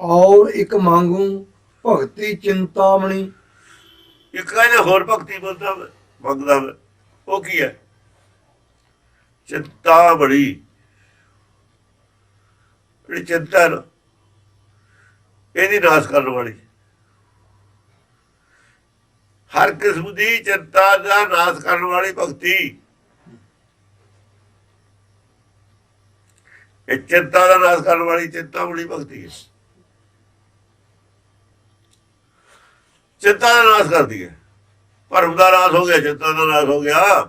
ਔਰ ਇੱਕ ਮੰਗੂ ਭਗਤੀ ਚਿੰਤਾਮਣੀ। ਇੱਕ ਕਹਿੰਦੇ ਹੋਰ ਭਗਤੀ ਬੰਦਾ ਮੰਗਦਾ ਉਹ ਕੀ ਹੈ? ਚਿੰਤਾ ਬੜੀ। ਜਿਹੜੀ ਚਿੰਤਾ ਇਹਦੀ ਨਾਸ ਕਰਨ ਵਾਲੀ। ਹਰ ਕਿਸਮ ਦੀ ਚਿੰਤਾ ਦਾ ਨਾਸ ਕਰਨ ਵਾਲੀ ਭਗਤੀ। ਇਹ ਚਿੰਤਾ ਦਾ ਨਾਸ ਕਰਨ ਵਾਲੀ ਚਿੰਤਾ ਬੜੀ ਭਗਤੀ ਹੈ। ਚਿੰਤਾ ਦਾ ਨਾਸ ਕਰਦੀ ਹੈ। ਭਰਮ ਦਾ ਨਾਸ ਹੋ ਗਿਆ, ਚਿੰਤਾ ਦਾ ਨਾਸ ਹੋ ਗਿਆ।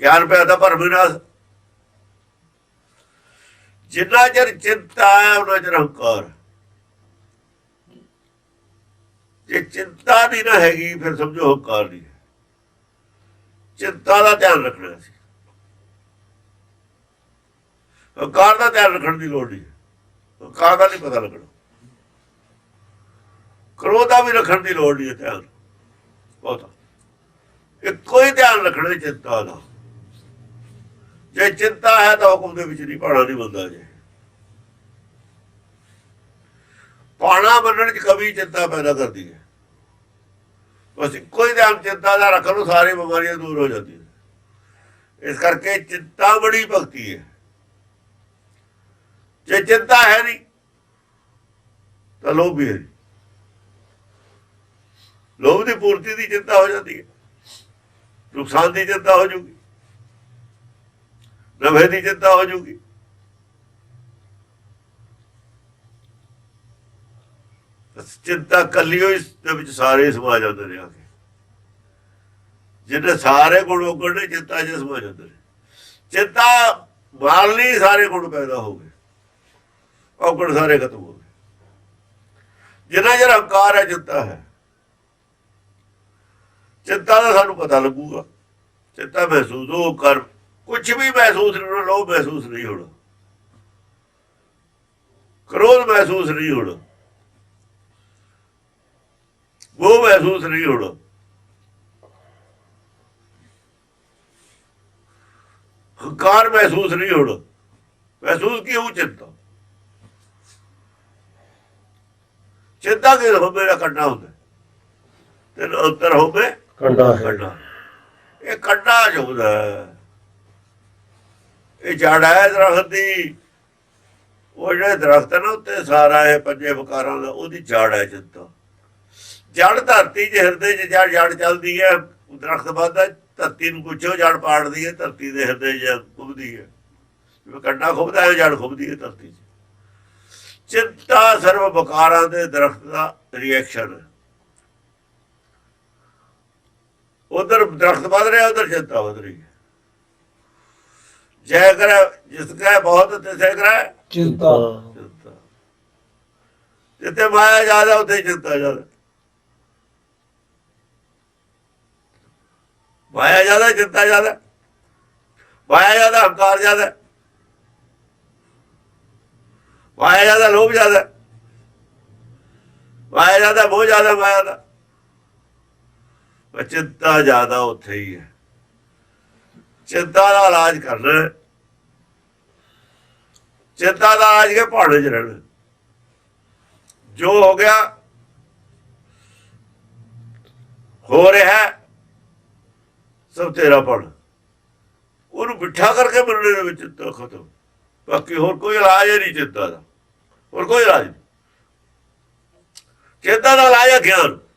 ਗਿਆਨ ਪਿਆ ਤਾਂ ਭਰਮ ਹੀ ਨਾਸ। ਜਿੰਨਾ ਚਿਰ ਚਿੰਤਾ ਹੈ, ਉਹਨਾਂ ਚਿਰ ਹੰਕਾਰ। ਜੇ ਚਿੰਤਾ ਨਹੀਂ ਨਾ ਹੈਗੀ, ਫਿਰ ਸਮਝੋ ਹੰਕਾਰ ਨਹੀਂ ਹੈ। ਚਿੰਤਾ ਦਾ ਧਿਆਨ ਰੱਖਣਾ ਸੀ। ਹੰਕਾਰ ਦਾ ਧਿਆਨ ਰੱਖਣ ਦੀ ਲੋੜ ਨਹੀਂ। ਹੈ। ਹੰਕਾਰ ਦਾ ਨਹੀਂ ਪਤਾ ਲੱਗਣਾ। ਕ੍ਰੋਧ ਵੀ ਰੱਖਣ ਦੀ ਲੋੜ ਨਹੀਂ ਹੈ ਧਿਆਨ। ਬਹੁਤਾ। ਇੱਕੋ ਹੀ ਧਿਆਨ ਰੱਖਣਾ ਚਿੰਤਾ ਦਾ ਜੇ ਚਿੰਤਾ ਹੈ ਤਾਂ ਹੁਕਮ ਦੇ ਵਿੱਚ ਨਹੀਂ, ਪਾਣਾ ਨਹੀਂ ਬੰਦਾ ਜੇ। ਪਾਣਾ ਮੰਨਣ ਚ ਕਵੀ ਚਿੰਤਾ ਪੈਦਾ ਕਰਦੀ ਹੈ। ਬਸ ਇੱਕੋ ਹੀ ਧਿਆਨ ਚਿੰਤਾ ਦਾ ਰੱਖ ਲਓ ਸਾਰੀ ਬਿਮਾਰੀਆਂ ਦੂਰ ਹੋ ਜਾਂਦੀਆਂ ਇਸ ਕਰਕੇ ਚਿੰਤਾ ਬੜੀ ਭਗਤੀ ਹੈ। ਜੇ ਚਿੰਤਾ ਹੈ ਨਹੀਂ, ਤਾਂ ਲੋਭ ਵੀ ਹੈ ਲੋਭ ਦੀ ਪੂਰਤੀ ਦੀ ਚਿੰਤਾ ਹੋ ਜਾਂਦੀ ਹੈ। ਨੁਕਸਾਨ ਦੀ ਚਿੰਤਾ ਹੋ ਜੂਗੀ। ਨਵੇਂ ਦੀ ਚਿੰਤਾ ਹੋ ਜੂਗੀ। ਚਿੰਤਾ ਕੱਲੀ ਹੋਈ ਦੇ ਵਿੱਚ ਸਾਰੇ ਸਮਾ ਜਾਂਦੇ ਨੇ ਆ ਕੇ। ਜਿਹਨੇ ਸਾਰੇ ਗੁਣ ਉਗੜਨੇ ਚਿੰਤਾ ਚ ਸਮਾ ਜਾਂਦੇ ਨੇ। ਚਿੰਤਾ ਮਾਰ ਸਾਰੇ ਗੁਣ ਪੈਦਾ ਹੋ ਗਏ। ਔਗਣ ਸਾਰੇ ਖਤਮ ਹੋ ਗਏ। ਜਿੰਨਾ ਜਿਹੜਾ ਹੰਕਾਰ ਹੈ, ਚਿੰਤਾ ਹੈ। ਚਿੰਤਾ ਦਾ ਸਾਨੂੰ ਪਤਾ ਲੱਗੂਗਾ। ਚਿੰਤਾ ਮਹਿਸੂਸ ਹੋ ਕਰ ਕੁਝ ਵੀ ਮਹਿਸੂਸ ਨਹੀਂ ਹੋਣਾ, ਲੋਭ ਮਹਿਸੂਸ ਨਹੀਂ ਹੋਣਾ। ਕ੍ਰੋਧ ਮਹਿਸੂਸ ਨਹੀਂ ਹੋਣਾ। ਉਹ ਮਹਿਸੂਸ ਨਹੀਂ ਹੋਣਾ। ਹੰਕਾਰ ਮਹਿਸੂਸ ਨਹੀਂ ਹੋਣਾ। ਮਹਿਸੂਸ ਕੀ ਹੋਊ? ਚਿੰਤਾ। ਚਿੰਤਾ ਕਿ ਹੋਵੇ ਦਾ ਕੱਢਣਾ ਹੁੰਦਾ ਤੇ ਅੰਤਰ ਹੋਵੇ ਕੰਡਾ ਹੈ। ਕੱਢਣਾ ਇਹ ਕੱਢਣਾ ਚਾਹੁੰਦਾ ਇਹ ਜੜ ਹੈ ਦਰਖਤ ਦੀ। ਉਹ ਜਿਹੜੇ ਦਰਖਤ ਹੈ ਨਾ, ਉੱਤੇ ਸਾਰਾ ਇਹ ਪੰਜੇ ਵਿਕਾਰਾਂ ਦਾ, ਉਹਦੀ ਜੜ ਹੈ ਚਿੰਤਾ ਜੜ ਧਰਤੀ 'ਚ ਹਿਰਦੇ 'ਚ ਜੜ ਜੜ ਚੱਲਦੀ ਹੈ। ਦਰਖਤ ਵੱਧਦਾ ਧਰਤੀ ਨੂੰ ਪੁੱਛੋ ਜੜ ਪਾੜਦੀ ਹੈ, ਧਰਤੀ ਦੇ ਹਿਰਦੇ 'ਚ ਖੁੱਬਦੀ ਹੈ। ਜਿਵੇਂ ਕੰਡਾ ਖੁੱਬਦਾ ਹੈ, ਜੜ ਖੁੱਬਦੀ ਹੈ ਧਰਤੀ 'ਚ। ਚਿੰਤਾ ਸਰਵ ਵਿਕਾਰਾਂ ਦੇ ਦਰਖਤ ਦਾ ਰਿਐਕਸ਼ਨ ਹੈ ਉਧਰ ਦਰਖਤ ਵਧ ਰਿਹਾ ਉਧਰ ਚਿੰਤਾ ਵਧ ਰਹੀ ਹੈ ਜੈ ਕਰ ਜਿਸ ਕਾ ਬਹੁਤ ਤਿਸੇ ਕਰਾ। ਚਿੰਤਾ। ਚਿੰਤਾ। ਜਿੱਥੇ ਮਾਇਆ ਜ਼ਿਆਦਾ ਉੱਥੇ ਚਿੰਤਾ ਜ਼ਿਆਦਾ। ਮਾਇਆ ਜ਼ਿਆਦਾ ਚਿੰਤਾ ਜ਼ਿਆਦਾ। ਮਾਇਆ ਜ਼ਿਆਦਾ ਹੰਕਾਰ ਜ਼ਿਆਦਾ। ਮਾਇਆ ਜ਼ਿਆਦਾ ਲੋਭ ਜ਼ਿਆਦਾ। ਮਾਇਆ ਜ਼ਿਆਦਾ ਮੋਹ ਜ਼ਿਆਦਾ ਮਾਇਆ ਦਾ। ਚਿੰਤਾ ਜ਼ਿਆਦਾ ਉੱਥੇ ਹੀ ਹੈ। ਚਿੰਤਾ ਦਾ ਇਲਾਜ ਕਰਨਾ ਚਿੰਤਾ ਦਾ ਇਲਾਜ ਕੇ ਪਹਾੜੇ 'ਚ ਰਹਿਣਾ। ਜੋ ਹੋ ਗਿਆ ਹੋ ਰਿਹਾ ਹੈ, ਸਭ ਤੇਰਾ ਪੜ ਉਹਨੂੰ ਬਿਠਾ ਕਰਕੇ ਮੰਨਣੇ ਦੇ ਵਿੱਚ ਚਿੰਤਾ ਖਤਮ। ਬਾਕੀ ਹੋਰ ਕੋਈ ਇਲਾਜ ਹੀ ਨਹੀਂ ਚਿੰਤਾ ਦਾ। ਹੋਰ ਕੋਈ ਇਲਾਜ ਨਹੀਂ। ਚਿੰਤਾ ਦਾ ਇਲਾਜ ਹੈ ਗਿਆਨ।